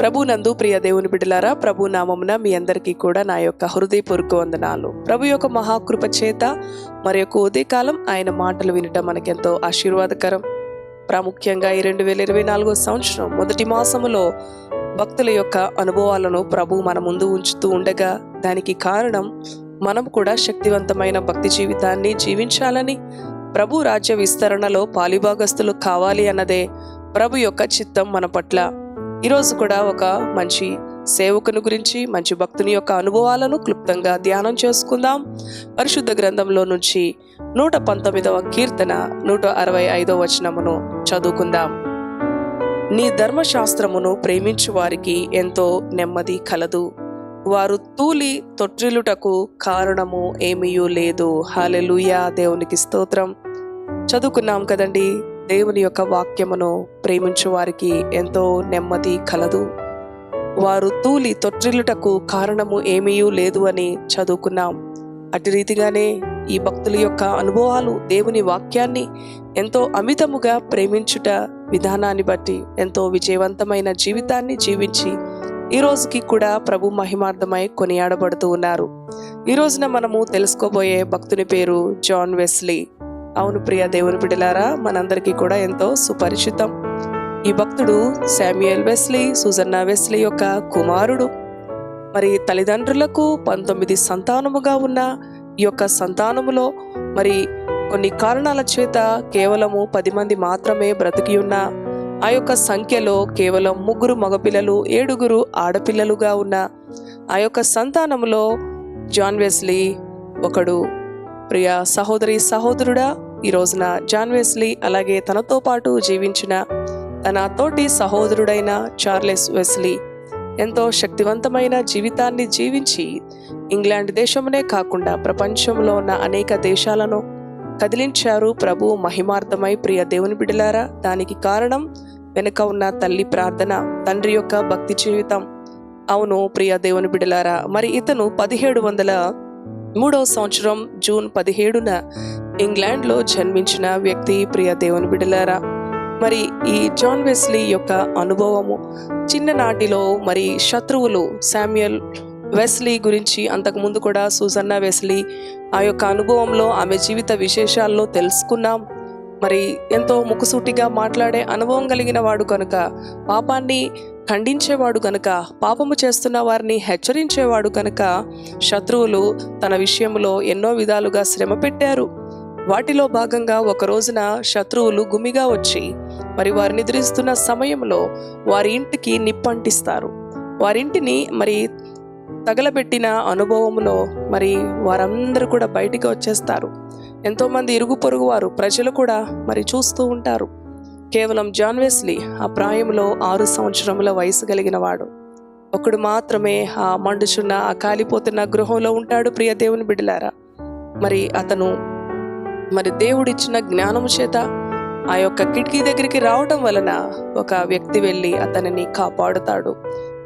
ప్రభు నందు ప్రియ దేవుని బిడ్డలారా ప్రభు నామమున మీ అందరికీ కూడా నా యొక్క హృదయపూర్వక వందనాలు. ప్రభు యొక్క మహాకృప చేత మరి యొక్క ఉదయకాలం ఆయన మాటలు వినటం మనకెంతో ఆశీర్వాదకరం. ప్రాముఖ్యంగా ఈ రెండు వేల ఇరవై నాలుగో సంవత్సరం మొదటి మాసములో భక్తుల యొక్క అనుభవాలను ప్రభు మన ముందు ఉంచుతూ ఉండగా దానికి కారణం మనం కూడా శక్తివంతమైన భక్తి జీవితాన్ని జీవించాలని ప్రభు రాజ్య విస్తరణలో పాలిభాగస్తులు కావాలి అన్నదే ప్రభు యొక్క చిత్తం మన పట్ల. ఈరోజు కూడా ఒక మంచి సేవకుని గురించి మంచి భక్తుని యొక్క అనుభవాలను క్లుప్తంగా ధ్యానం చేసుకుందాం. పరిశుద్ధ గ్రంథంలో నుంచి నూట పంతొమ్మిదవ కీర్తన నూట అరవై ఐదవ వచనమును చదువుకుందాం. నీ ధర్మశాస్త్రమును ప్రేమించు వారికి ఎంతో నెమ్మది కలదు. వారు తూలి తొట్టిల్లుటకు కారణము ఏమీయూ లేదు. హాలెలుయా దేవునికి స్తోత్రం. చదువుకున్నాం కదండి? దేవుని యొక్క వాక్యమును ప్రేమించు వారికి ఎంతో నెమ్మది కలదు. వారు తూలి తొట్టిల్లుటకు కారణము ఏమీయూ లేదు అని చదువుకున్నాం. అటు రీతిగానే ఈ భక్తుల యొక్క అనుభవాలు దేవుని వాక్యాన్ని ఎంతో అమితముగా ప్రేమించుట విధానాన్ని బట్టి ఎంతో విజయవంతమైన జీవితాన్ని జీవించి ఈ రోజుకి కూడా ప్రభు మహిమార్థమై కొనియాడబడుతూ ఉన్నారు. ఈ రోజున మనము తెలుసుకోబోయే భక్తుని పేరు జాన్ వెస్లీ. అవును ప్రియ దేవుని బిడ్డలారా మనందరికీ కూడా ఎంతో సుపరిచితం. ఈ భక్తుడు శామ్యుయల్ వెస్లీ సుజన్నా వెస్లీ యొక్క కుమారుడు. మరి తల్లిదండ్రులకు పంతొమ్మిది సంతానముగా ఉన్న ఈ యొక్క సంతానములో మరి కొన్ని కారణాల చేత కేవలము పది మంది మాత్రమే బ్రతికి ఉన్న ఆ యొక్క సంఖ్యలో కేవలం ముగ్గురు మగపిల్లలు ఏడుగురు ఆడపిల్లలుగా ఉన్న ఆ యొక్క సంతానములో జాన్ వెస్లీ ఒకడు ప్రియ సహోదరి సహోదరుడా ఈ రోజున జాన్ వెస్లీ అలాగే తనతో పాటు జీవించిన తన తోటి సహోదరుడైన చార్లెస్ వెస్లీ ఎంతో శక్తివంతమైన జీవితాన్ని జీవించి ఇంగ్లాండ్ దేశమునే కాకుండా ప్రపంచంలో ఉన్న అనేక దేశాలను కదిలించారు. ప్రభు మహిమార్థమై ప్రియ దేవుని బిడలారా దానికి కారణం వెనుక ఉన్న తల్లి ప్రార్థన తండ్రి యొక్క భక్తి జీవితం. అవును ప్రియ దేవుని బిడలారా మరి ఇతను పదిహేడు వందల మూడవ సంవత్సరం జూన్ పదిహేడున ఇంగ్లాండ్లో జన్మించిన వ్యక్తి ప్రియ దేవుని బిడలారా మరి ఈ జాన్ వెస్లీ యొక్క అనుభవము చిన్ననాటిలో మరి శత్రువులు శామ్యుయల్ వెస్లీ గురించి అంతకుముందు కూడా సూజన్నా వెస్లీ ఆ యొక్క అనుభవంలో ఆమె జీవిత విశేషాల్లో తెలుసుకున్నాం. మరి ఎంతో ముక్కుసూటిగా మాట్లాడే అనుభవం కలిగిన వాడు కనుక పాపాన్ని ఖండించేవాడు కనుక పాపము చేస్తున్న వారిని హెచ్చరించేవాడు కనుక శత్రువులు తన విషయంలో ఎన్నో విధాలుగా శ్రమ పెట్టారు. వాటిలో భాగంగా ఒక రోజున శత్రువులు గుమిగా వచ్చి మరి వారు నిద్రిస్తున్న సమయంలో వారి ఇంటికి నిప్పంటిస్తారు. వారింటిని మరి తగలబెట్టిన అనుభవంలో మరి వారందరూ కూడా బయటికి వచ్చేస్తారు. ఎంతోమంది ఇరుగు పొరుగు వారు ప్రజలు కూడా మరి చూస్తూ ఉంటారు. కేవలం జాన్ వెస్లీ ఆ ప్రాయంలో ఆరు సంవత్సరముల వయసు కలిగిన వాడు. ఒకడు మాత్రమే ఆ మండుచున్న ఆ కాలిపోతున్న గృహంలో ఉంటాడు ప్రియ దేవుని బిడ్డలారా. మరి అతను మరి దేవుడిచ్చిన జ్ఞానము చేత ఆ యొక్క కిటికీ దగ్గరికి రావడం వలన ఒక వ్యక్తి వెళ్ళి అతనిని కాపాడుతాడు.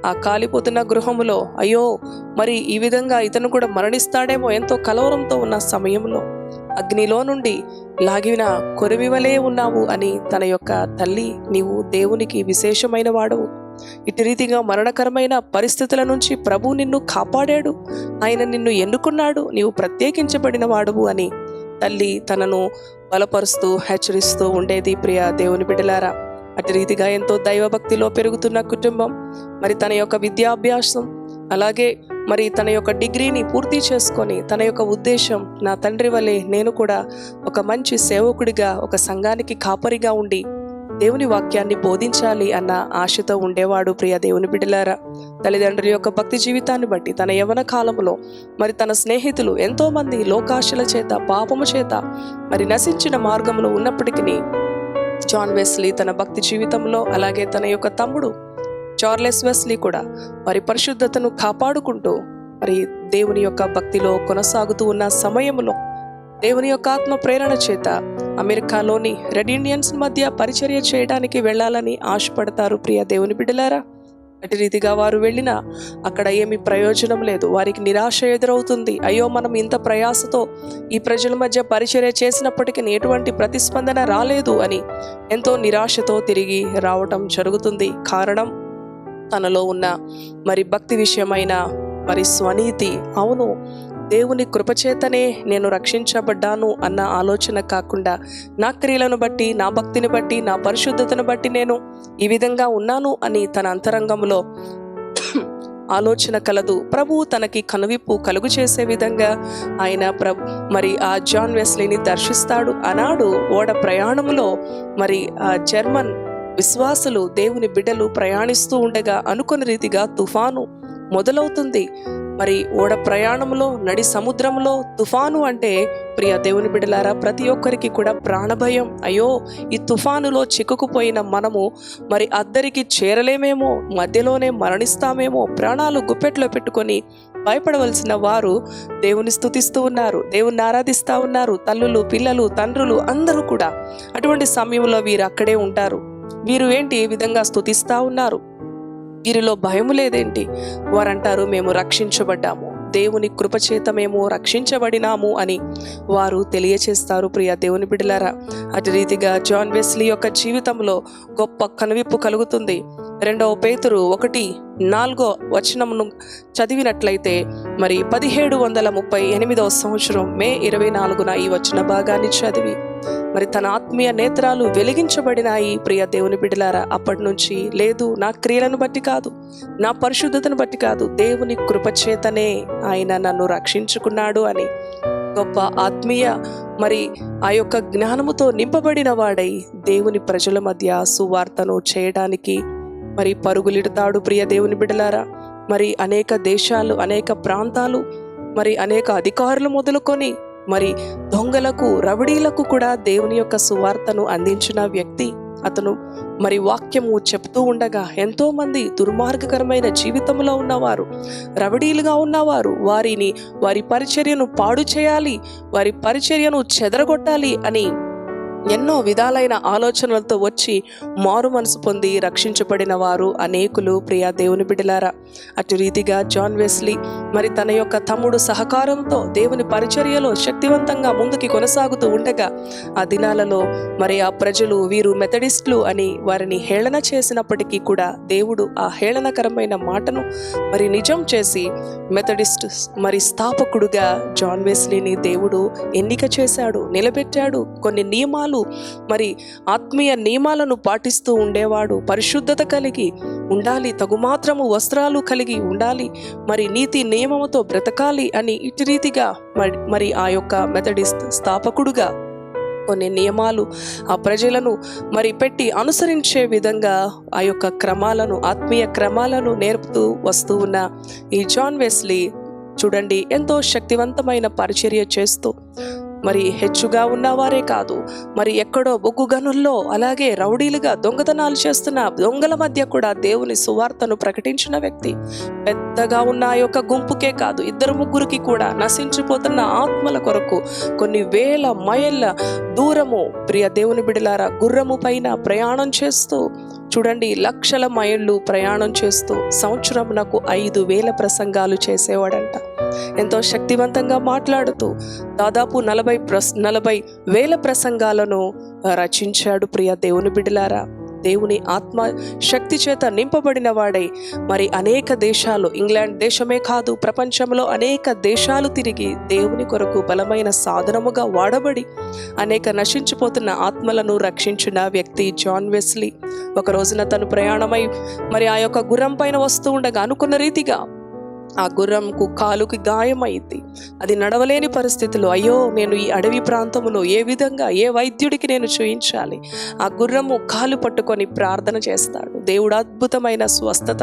ఆ కాలిపోతున్న గృహములో అయ్యో మరి ఈ విధంగా ఇతను కూడా మరణిస్తాడేమో ఎంతో కలవరంతో ఉన్న సమయంలో. అగ్నిలో నుండి లాగిన కొరిమివలే ఉన్నావు అని తన యొక్క తల్లి నీవు దేవునికి విశేషమైన వాడవు ఇటు రీతిగా మరణకరమైన పరిస్థితుల నుంచి ప్రభు నిన్ను కాపాడాడు. ఆయన నిన్ను ఎన్నుకున్నాడు. నీవు ప్రత్యేకించబడిన వాడువు అని తల్లి తనను బలపరుస్తూ హెచ్చరిస్తూ ఉండేది ప్రియ దేవుని బిడ్డలారా. అటు రీతిగా ఎంతో దైవభక్తిలో పెరుగుతున్న కుటుంబం మరి తన యొక్క విద్యాభ్యాసం అలాగే మరి తన యొక్క డిగ్రీని పూర్తి చేసుకొని తన యొక్క ఉద్దేశం నా తండ్రి వలె నేను కూడా ఒక మంచి సేవకుడిగా ఒక సంఘానికి కాపరిగా ఉండి దేవుని వాక్యాన్ని బోధించాలి అన్న ఆశతో ఉండేవాడు ప్రియ దేవుని బిడ్డలారా. తల్లిదండ్రుల యొక్క భక్తి జీవితాన్ని బట్టి తన యవన కాలంలో మరి తన స్నేహితులు ఎంతోమంది లోకాశల చేత పాపము చేత మరి నశించిన మార్గంలో ఉన్నప్పటికీ జాన్ వెస్లీ తన భక్తి జీవితంలో అలాగే తన యొక్క తమ్ముడు చార్లెస్ వెస్లీ కూడా మరి పరిశుద్ధతను కాపాడుకుంటూ మరి దేవుని యొక్క భక్తిలో కొనసాగుతూ ఉన్న సమయంలో దేవుని యొక్క ఆత్మ ప్రేరణ చేత అమెరికాలోని రెడ్ ఇండియన్స్ మధ్య పరిచర్య చేయడానికి వెళ్ళాలని ఆశపడతారు ప్రియ దేవుని బిడ్డలారా? అటు రీతిగా వారు వెళ్ళినా అక్కడ ఏమి ప్రయోజనం లేదు. వారికి నిరాశ ఎదురవుతుంది. అయ్యో మనం ఇంత ప్రయాసతో ఈ ప్రజల మధ్య పరిచర్య చేసినప్పటికీ ఎటువంటి ప్రతిస్పందన రాలేదు అని ఎంతో నిరాశతో తిరిగి రావటం జరుగుతుంది. కారణం తనలో ఉన్న మరి భక్తి విషయమైన మరి స్వనీతి అవును దేవుని కృపచేతనే నేను రక్షించబడ్డాను అన్న ఆలోచన కాకుండా నా క్రియలను బట్టి నా భక్తిని బట్టి నా పరిశుద్ధతను బట్టి నేను ఈ విధంగా ఉన్నాను అని తన అంతరంగంలో ఆలోచన కలదు. ప్రభువు తనకి కనువిప్పు కలుగు చేసే విధంగా ఆయన ప్రభు మరి ఆ జాన్ వెస్లీని దర్శిస్తాడు. అనాడు ఓడ ప్రయాణంలో మరి ఆ జర్మన్ విశ్వాసులు దేవుని బిడ్డలు ప్రయాణిస్తూ ఉండగా అనుకున్న రీతిగా తుఫాను మొదలవుతుంది. మరి ఓడ ప్రయాణంలో నడి సముద్రంలో తుఫాను అంటే ప్రియ దేవుని బిడ్డలారా ప్రతి ఒక్కరికి కూడా ప్రాణభయం. అయ్యో ఈ తుఫానులో చిక్కుకుపోయిన మనము మరి అద్దరికి చేరలేమేమో మధ్యలోనే మరణిస్తామేమో ప్రాణాలు గుప్పెట్లో పెట్టుకొని భయపడవలసిన వారు దేవుని స్థుతిస్తూ ఉన్నారు దేవుని ఆరాధిస్తూ ఉన్నారు. తల్లులు పిల్లలు తండ్రులు అందరూ కూడా అటువంటి సమయంలో వీరు అక్కడే ఉంటారు. వీరు ఏంటి ఈ విధంగా స్థుతిస్తా ఉన్నారు? వీరిలో భయము లేదేంటి? వారంటారు మేము రక్షించబడ్డాము. దేవుని కృపచేత మేము రక్షించబడినాము అని వారు తెలియచేస్తారు ప్రియ దేవుని బిడలారా అటు రీతిగా జాన్ వెస్లీ యొక్క జీవితంలో గొప్ప కనువిప్పు కలుగుతుంది. రెండవ పేతురు ఒకటి నాలుగో వచనమును చదివినట్లయితే మరి పదిహేడు వందల ముప్పై ఎనిమిదవ సంవత్సరం మే ఇరవై నాలుగున ఈ వచన భాగాన్ని చదివి మరి తన ఆత్మీయ నేత్రాలు వెలిగించబడినాయి ప్రియ దేవుని బిడ్డలారా అప్పటి నుంచి లేదు నా క్రియలను బట్టి కాదు నా పరిశుద్ధతను బట్టి కాదు దేవుని కృపచేతనే ఆయన నన్ను రక్షించుకున్నాడు అని గొప్ప ఆత్మీయ మరి ఆ యొక్క జ్ఞానముతో నింపబడిన వాడై దేవుని ప్రజల మధ్య సువార్తను చేయడానికి మరి పరుగులిడతాడు ప్రియ దేవుని బిడలారా మరి అనేక దేశాలు అనేక ప్రాంతాలు మరి అనేక అధికారులు మొదలుకొని మరి దొంగలకు రవడీలకు కూడా దేవుని యొక్క సువార్తను అందించిన వ్యక్తి అతను మరి వాక్యము చెప్తూ ఉండగా ఎంతోమంది దుర్మార్గకరమైన జీవితంలో ఉన్నవారు రవడీలుగా ఉన్నవారు వారిని వారి పరిచర్యను పాడు చేయాలి వారి పరిచర్యను చెదరగొట్టాలి అని ఎన్నో విధాలైన ఆలోచనలతో వచ్చి మారు మనసు పొంది రక్షించబడిన వారు అనేకులు ప్రియా దేవుని బిడలారా అటు రీతిగా జాన్ వెస్లీ మరి తన యొక్క తమ్ముడు సహకారంతో దేవుని పరిచర్యలో శక్తివంతంగా ముందుకి కొనసాగుతూ ఉండగా ఆ దినాలలో మరి ఆ ప్రజలు వీరు మెథడిస్టులు అని వారిని హేళన చేసినప్పటికీ కూడా దేవుడు ఆ హేళనకరమైన మాటను మరి నిజం చేసి మెథడిస్ట్ మరి స్థాపకుడుగా జాన్ వెస్లీని దేవుడు ఎన్నిక చేశాడు నిలబెట్టాడు. కొన్ని నియమాలు మరి ఆత్మీయ నియమాలను పాటిస్తూ ఉండేవాడు. పరిశుద్ధత కలిగి ఉండాలి. తగుమాత్రము వస్త్రాలు కలిగి ఉండాలి. మరి నీతి నియమముతో బ్రతకాలి అని ఇటు రీతిగా మరి మరి ఆ యొక్క మెథడిస్ట్ స్థాపకుడుగా కొన్ని నియమాలు ఆ ప్రజలను మరి పెట్టి అనుసరించే విధంగా ఆ యొక్క క్రమాలను ఆత్మీయ క్రమాలను నేర్పుతూ వస్తూ ఉన్న ఈ జాన్ వెస్లీ చూడండి. ఎంతో శక్తివంతమైన పరిచర్య చేస్తూ మరి హెచ్చుగా ఉన్నవారే కాదు. మరి ఎక్కడో బొగ్గు గనుల్లో అలాగే రౌడీలుగా దొంగతనాలు చేస్తున్న దొంగల మధ్య కూడా దేవుని సువార్తను ప్రకటించిన వ్యక్తి. పెద్దగా ఉన్న ఆ యొక్క గుంపుకే కాదు ఇద్దరు ముగ్గురికి కూడా నశించిపోతున్న ఆత్మల కొరకు కొన్ని వేల మైళ్ళ దూరము ప్రియ దేవుని బిడలారా గుర్రము పైన ప్రయాణం చేస్తూ చూడండి లక్షల మైళ్ళు ప్రయాణం చేస్తూ సంవత్సరమునకు ఐదు వేల ప్రసంగాలు చేసేవాడంట. ఎంతో శక్తివంతంగా మాట్లాడుతూ దాదాపు నలభై ప్రస్ నలభై వేల ప్రసంగాలను రచించాడు ప్రియ దేవుని బిడ్డలారా. దేవుని ఆత్మ శక్తి చేత నింపబడిన వాడై. మరి అనేక దేశాలు ఇంగ్లాండ్ దేశమే కాదు ప్రపంచంలో అనేక దేశాలు తిరిగి దేవుని కొరకు బలమైన సాధనముగా వాడబడి అనేక నశించిపోతున్న ఆత్మలను రక్షించిన వ్యక్తి జాన్ వెస్లీ. ఒక రోజున తను ప్రయాణమై మరి ఆ యొక్క గుర్రం పైన వస్తూ ఉండగా అనుకున్న రీతిగా ఆ గుర్రంకు కాలుకి గాయమైంది. అది నడవలేని పరిస్థితిలో అయ్యో నేను ఈ అడవి ప్రాంతంలో ఏ విధంగా ఏ వైద్యుడికి నేను చూయించాలి? ఆ గుర్రము కాలు పట్టుకొని ప్రార్థన చేస్తాడు. దేవుడు అద్భుతమైన స్వస్థత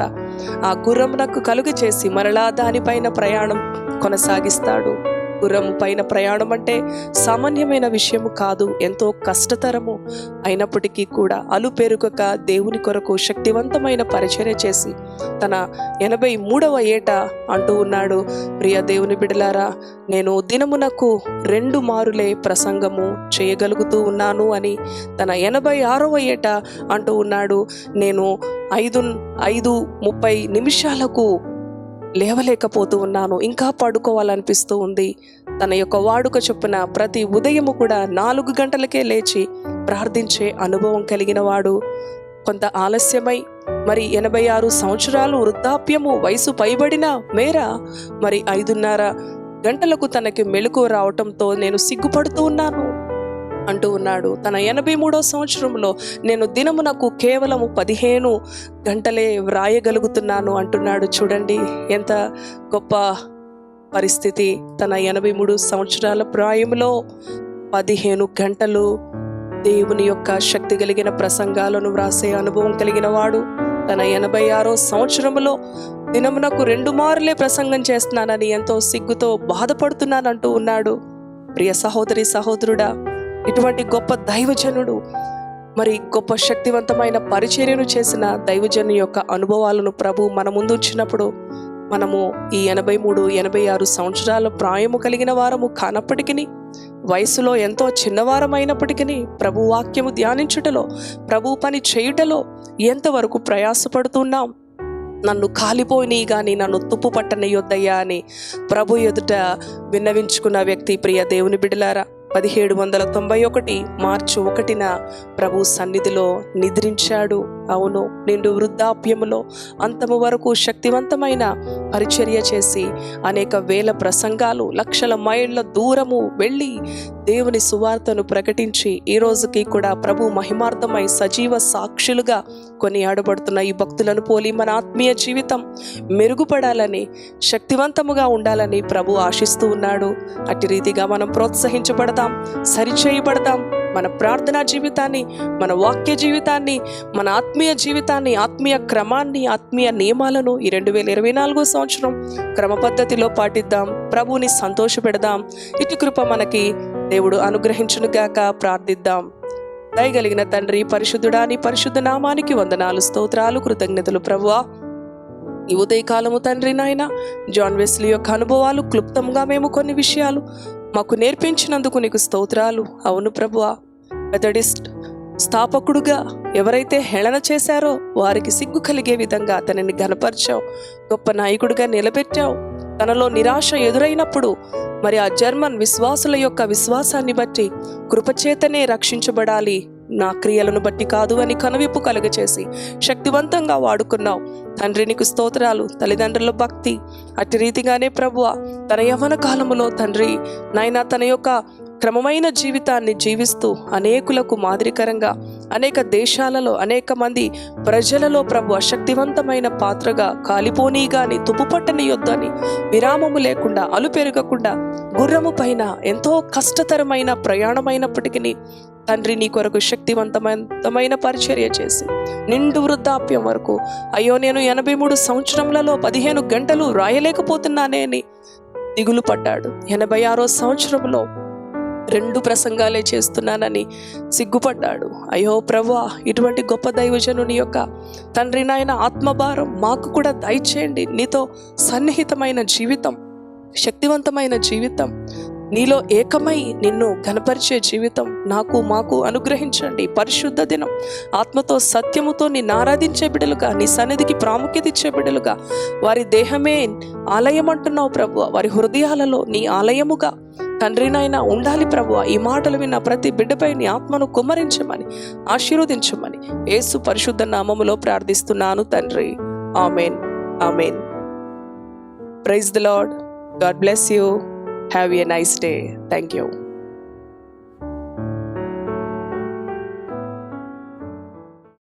ఆ గుర్రమునకు కలుగు చేసి మరలా దానిపైన ప్రయాణం కొనసాగిస్తాడు. గుర్రము పైన ప్రయాణం అంటే సామాన్యమైన విషయము కాదు ఎంతో కష్టతరము. అయినప్పటికీ కూడా అలుపేరుకక దేవుని కొరకు శక్తివంతమైన పరిచర్య చేసి తన ఎనభై మూడవ ఏట అంటూ ఉన్నాడు. ప్రియ దేవుని బిడలారా నేను దినమునకు రెండు మారులే ప్రసంగము చేయగలుగుతూ ఉన్నాను అని తన ఎనభై ఆరవ ఏట అంటూ ఉన్నాడు. నేను ఐదు ఐదు ముప్పై నిమిషాలకు లేవలేకపోతూ ఉన్నాను. ఇంకా పడుకోవాలనిపిస్తూ ఉంది. తన యొక్క వాడుక చొప్పున ప్రతి ఉదయము కూడా నాలుగు గంటలకే లేచి ప్రార్థించే అనుభవం కలిగిన వాడు. కొంత ఆలస్యమై మరి ఎనభై ఆరు సంవత్సరాలు వృద్ధాప్యము వయసు పైబడిన మేర మరి ఐదున్నర గంటలకు తనకి మెలకు రావటంతో నేను సిగ్గుపడుతూ ఉన్నాను. అంటూ ఉన్నాడు. తన ఎనభై మూడో సంవత్సరంలో నేను దినమునకు కేవలము పదిహేను గంటలే వ్రాయగలుగుతున్నాను అంటున్నాడు. చూడండి ఎంత గొప్ప పరిస్థితి. తన ఎనభై మూడు సంవత్సరాల ప్రాయంలో పదిహేను గంటలు దేవుని యొక్క శక్తి కలిగిన ప్రసంగాలను వ్రాసే అనుభవం కలిగిన వాడు. తన ఎనభై ఆరో సంవత్సరంలో దినమునకు రెండు మార్లే ప్రసంగం చేస్తున్నానని ఎంతో సిగ్గుతో బాధపడుతున్నానంటూ ఉన్నాడు. ప్రియ సహోదరి సహోదరుడా ఇటువంటి గొప్ప దైవజనుడు మరి గొప్ప శక్తివంతమైన పరిచర్యను చేసిన దైవజను యొక్క అనుభవాలను ప్రభు మన ముందు వచ్చినప్పుడు మనము ఈ ఎనభై మూడు ఎనభై ఆరు సంవత్సరాల ప్రాయము కలిగిన వారము కానప్పటికీ వయసులో ఎంతో చిన్నవారమైనప్పటికీ ప్రభు వాక్యము ధ్యానించుటలో ప్రభు పని చేయుటలో ఎంతవరకు ప్రయాసపడుతున్నాం? నన్ను కాలిపోయినీ కానీ నన్ను తుప్పు పట్టనయ్యొద్దయ్యా అని ప్రభు ఎదుట విన్నవించుకున్న వ్యక్తి ప్రియ దేవుని బిడలారా పదిహేడు వందల తొంభై ఒకటి మార్చి ఒకటిన ప్రభు సన్నిధిలో నిద్రించాడు. అవును నిండు వృద్ధాప్యములో అంతము వరకు శక్తివంతమైన పరిచర్య చేసి అనేక వేల ప్రసంగాలు లక్షల మైళ్ళ దూరము వెళ్ళి దేవుని సువార్తను ప్రకటించి ఈ రోజుకి కూడా ప్రభు మహిమార్థమై సజీవ సాక్షులుగా కొనియాడబడుతున్న ఈ భక్తులను పోలి మన ఆత్మీయ జీవితం మెరుగుపడాలని శక్తివంతముగా ఉండాలని ప్రభు ఆశిస్తూ ఉన్నాడు. అట్టి రీతిగా మనం ప్రోత్సహించబడదాం సరిచేయబడదాం మన ప్రార్థనా జీవితాన్ని మన వాక్య జీవితాన్ని మన ఆత్మీయ జీవితాన్ని ఆత్మీయ క్రమాన్ని ఆత్మీయ నియమాలను ఈ రెండు వేల ఇరవై నాలుగో సంవత్సరం క్రమ పద్ధతిలో పాటిద్దాం. ప్రభువుని సంతోషపెడదాం. ఇటు కృప మనకి దేవుడు అనుగ్రహించునుగాక ప్రార్థిద్దాం. దయగలిగిన తండ్రి పరిశుద్ధుడా నీ పరిశుద్ధ నామానికి వందనాలు స్తోత్రాలు కృతజ్ఞతలు ప్రభువా. ఈ ఉదయకాలము తండ్రి నాయన జాన్ వెస్లీ యొక్క అనుభవాలు క్లుప్తంగా మేము కొన్ని విషయాలు మాకు నేర్పించినందుకు నీకు స్తోత్రాలు. అవును ప్రభువా. మెథడిస్ట్ స్థాపకుడుగా ఎవరైతే హేళన చేశారో వారికి సిగ్గు కలిగే విధంగా అతనిని ఘనపరిచావు. గొప్ప నాయకుడిగా నిలబెట్టావు. తనలో నిరాశ ఎదురైనప్పుడు మరి ఆ జర్మన్ విశ్వాసుల యొక్క విశ్వాసాన్ని బట్టి కృపచేతనే రక్షించబడాలి. నా క్రియలను బట్టి కాదు అని కనువిప్పు కలుగచేసి శక్తివంతంగా వాడుకున్నావు. తండ్రి నీకు స్తోత్రాలు. తల్లిదండ్రుల భక్తి. అట్టి రీతిగానే ప్రభువ తన యవన కాలములో తండ్రి నాయన తన యొక్క క్రమమైన జీవితాన్ని జీవిస్తూ అనేకులకు మాదిరికరంగా అనేక దేశాలలో అనేక మంది ప్రజలలో ప్రభు అశక్తివంతమైన పాత్రగా కాలిపోనీ గాని తుప్పుపట్టని యొద్దని విరామము లేకుండా అలు పెరగకుండా గుర్రము పైన ఎంతో కష్టతరమైన ప్రయాణమైనప్పటికీ తండ్రి నీ కొరకు శక్తివంతమైన పరిచర్య చేసి నిండు వృద్ధాప్యం వరకు అయ్యో నేను ఎనభై మూడు సంవత్సరములలో పదిహేను గంటలు రాయలేకపోతున్నానే అని దిగులు పడ్డాడు. ఎనభై ఆరో సంవత్సరంలో రెండు ప్రసంగాలే చేస్తున్నానని సిగ్గుపడ్డాడు. అయ్యో ప్రభా ఇటువంటి గొప్ప దైవజనుని యొక్క తండ్రి నాయన ఆత్మభారం మాకు కూడా దయచేయండి. నీతో సన్నిహితమైన జీవితం శక్తివంతమైన జీవితం నీలో ఏకమై నిన్ను కనపరిచే జీవితం నాకు మాకు అనుగ్రహించండి. పరిశుద్ధ దినం ఆత్మతో సత్యముతో నిన్ను ఆరాధించే బిడ్డలుగా నీ సన్నిధికి ప్రాముఖ్యత ఇచ్చే బిడ్డలుగా వారి దేహమే ఆలయం అంటున్నావు ప్రభు వారి హృదయాలలో నీ ఆలయముగా తండ్రినైనా ఉండాలి ప్రభు ఈ మాటలు విన్న ప్రతి బిడ్డపై నీ ఆత్మను కుమ్మరించమని ఆశీర్వదించమని యేసు పరిశుద్ధ నామములో ప్రార్థిస్తున్నాను తండ్రి. Amen. Amen. Praise the lord God bless you. Have a nice day. Thank you.